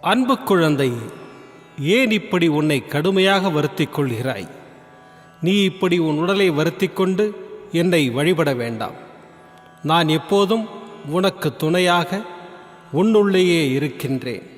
அன்பு குழந்தை ஏன் இப்படி உன்னை கடுமையாக வருத்தி கொள்கிறாய் நீ இப்படி உன் உடலை வருத்தி கொண்டு என்னை வழிபட வேண்டாம். நான் எப்போதும் உனக்கு துணையாக உன்னுள்ளேயே இருக்கின்றேன்.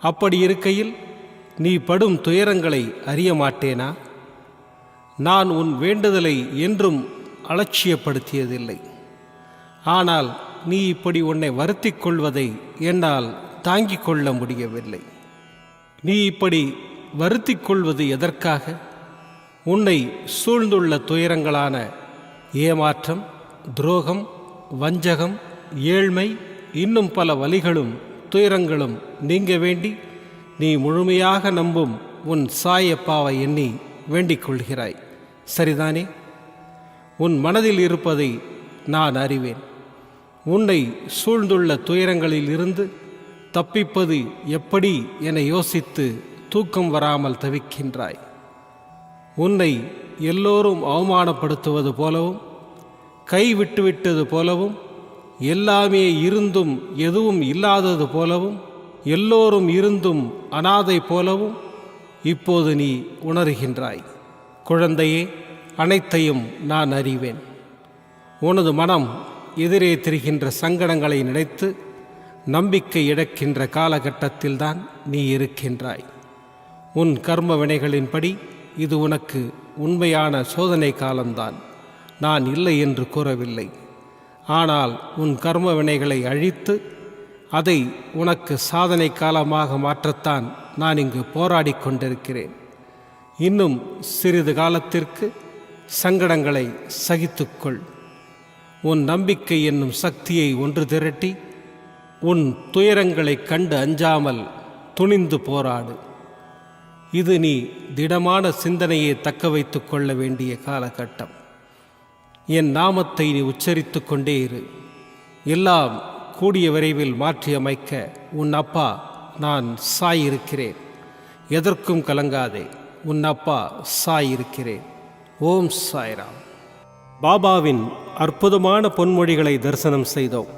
அப்படி இருக்கையில் நீ படும் துயரங்களை அறிய மாட்டேனா? நான் உன் வேண்டுதலை என்றும் அலட்சியப்படுத்தியதில்லை. ஆனால் நீ இப்படி உன்னை வருத்திக் கொள்வதை என்னால் தாங்கிக் கொள்ள முடியவில்லை. நீ இப்படி வருத்தி கொள்வது எதற்காக? உன்னை சூழ்ந்துள்ள துயரங்களான ஏமாற்றம் துரோகம் வஞ்சகம் ஏழ்மை இன்னும் பல வலிகளும் துயரங்களும் நீங்க வேண்டி நீ முழுமையாக நம்பும் உன் சாயப்பாவை எண்ணி வேண்டிக் கொள்கிறாய். சரிதானே? உன் மனதில் இருப்பதை நான் அறிவேன். உன்னை சூழ்ந்துள்ள துயரங்களில் இருந்து தப்பிப்பது எப்படி என யோசித்து தூக்கம் வராமல் தவிக்கின்றாய். உன்னை எல்லோரும் அவமானப்படுத்துவது போலவும் கைவிட்டுவிட்டது போலவும் எல்லாமே இருந்தும் எதுவும் இல்லாதது போலவும் எல்லோரும் இருந்தும் அனாதை போலவும் இப்போது நீ உணர்கின்றாய். குழந்தையே அனைத்தையும் நான் அறிவேன். உனது மனம் எதிரே திரிகின்ற சங்கடங்களை நினைத்து நம்பிக்கை இழக்கின்ற காலகட்டத்தில்தான் நீ இருக்கின்றாய். உன் கர்ம வினைகளின்படி இது உனக்கு உண்மையான சோதனை காலம்தான். நான் இல்லை என்று கூறவில்லை. ஆனால் உன் கர்ம வினைகளை அழித்து அதை உனக்கு சாதனை காலமாக மாற்றத்தான் நான் இங்கு போராடிக் கொண்டிருக்கிறேன். இன்னும் சிறிது காலத்திற்கு சங்கடங்களை சகித்துக்கொள் உன் நம்பிக்கை என்னும் சக்தியை ஒன்று திரட்டி உன் துயரங்களைக் கண்டு அஞ்சாமல் துணிந்து போராடு. இது நீ திடமான சிந்தனையை தக்க வைத்து கொள்ள வேண்டிய காலகட்டம். என் நாமத்தை நீ உச்சரித்து கொண்டே இரு. எல்லாம் கூடிய விரைவில் மாற்றியமைக்க உன் அப்பா நான் சாய் இருக்கிறேன் எதற்கும் கலங்காதே உன் அப்பா சாய் இருக்கிறேன் ஓம் சாய்ராம். பாபாவின் அற்புதமான பொன்மொழிகளை தரிசனம் செய்தோம்.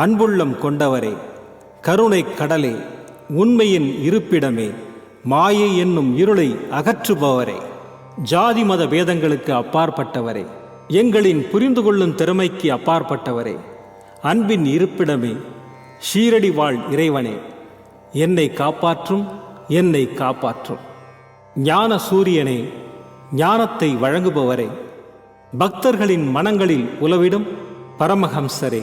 அன்புள்ளம் கொண்டவரே கருணை கடலே உண்மையின் இருப்பிடமே மாயை என்னும் இருளை அகற்றுபவரே. ஜாதி மத பேதங்களுக்கு அப்பாற்பட்டவரே எங்களின் புரிந்து கொள்ளும் திறமைக்கு அப்பாற்பட்டவரே. அன்பின் இருப்பிடமே ஷீரடி வாழ் இறைவனே என்னை காப்பாற்றும் என்னை காப்பாற்றும். ஞான சூரியனே ஞானத்தை வழங்குபவரே. பக்தர்களின் மனங்களில் உலவிடும் பரமஹம்சரே.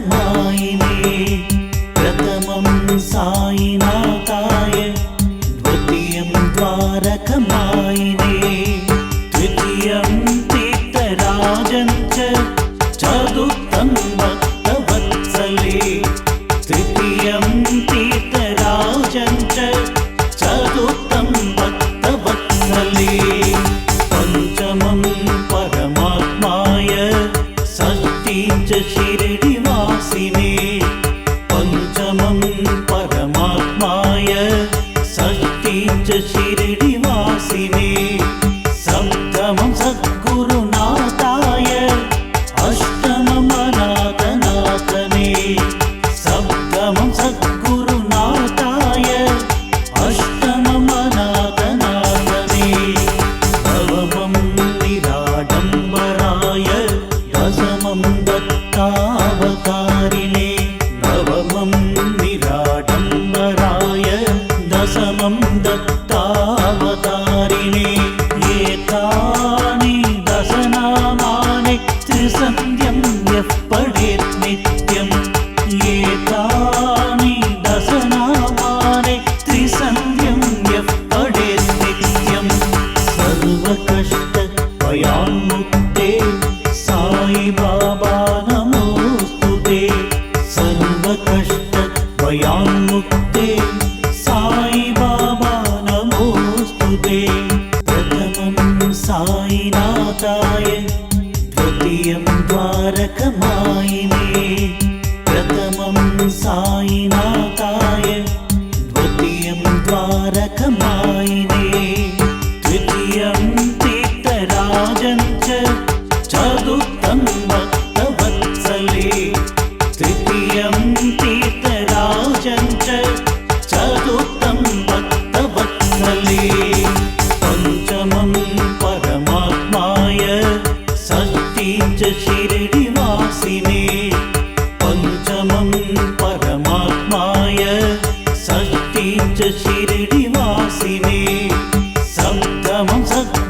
ശരണമായി നീ च शिरडिवासिने षष्ठीं च शिरडिवासिने सप्तमं सद्गुरुनाथाय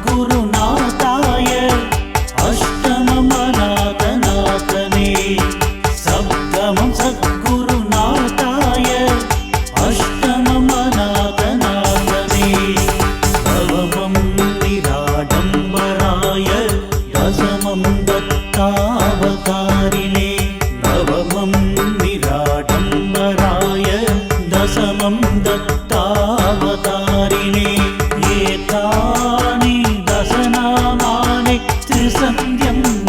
സന്ധ്യം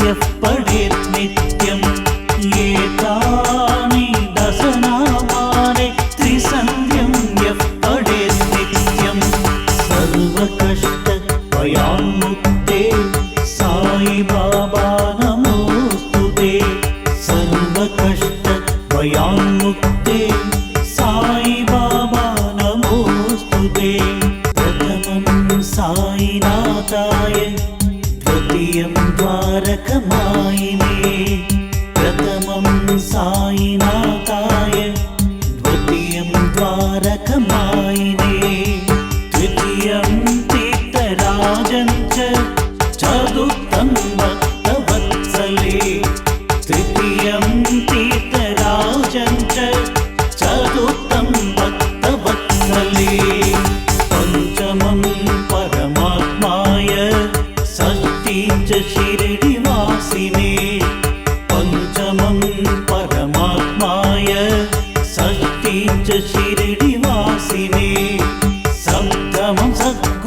பிடி நாசினே சப்தமம் சத்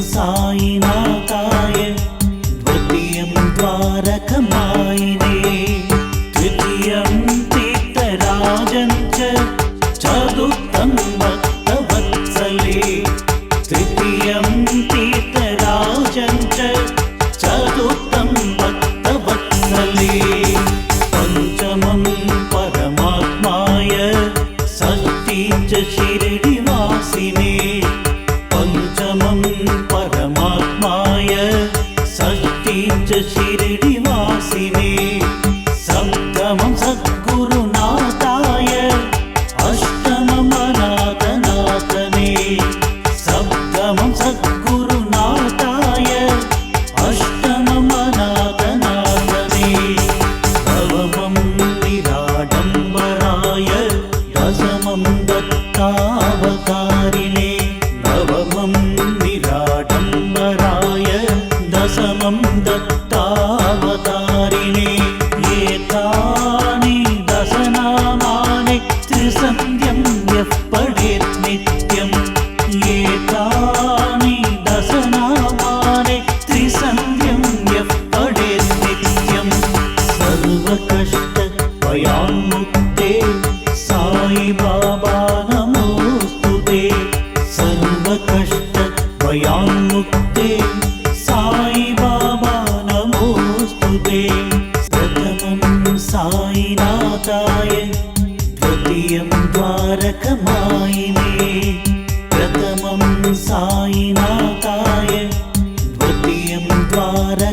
sainat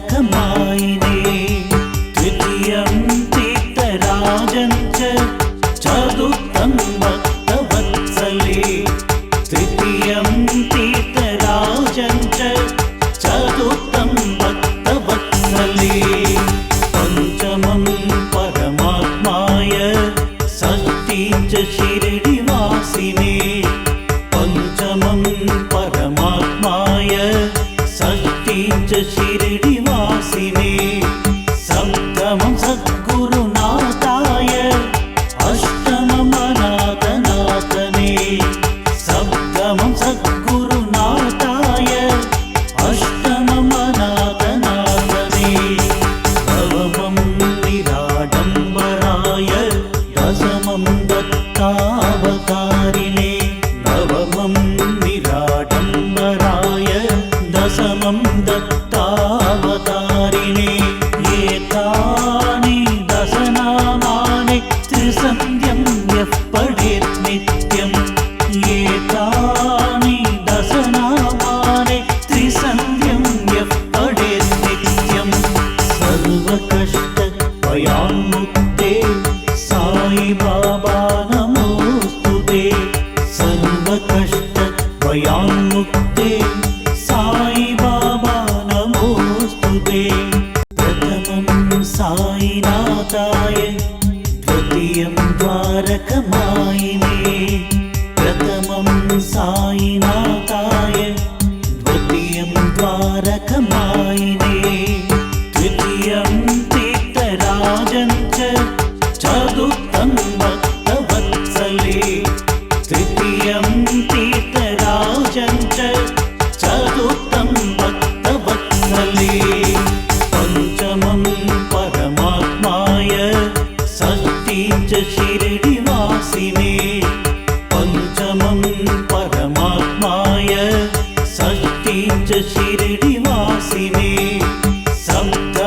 khắp mọi nơi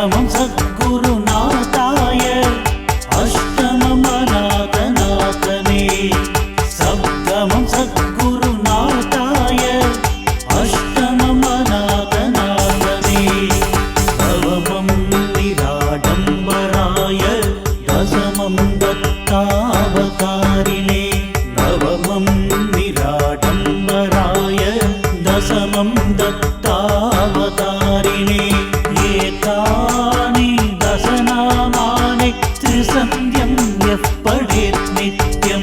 நாமம் சக்தி നിത്യം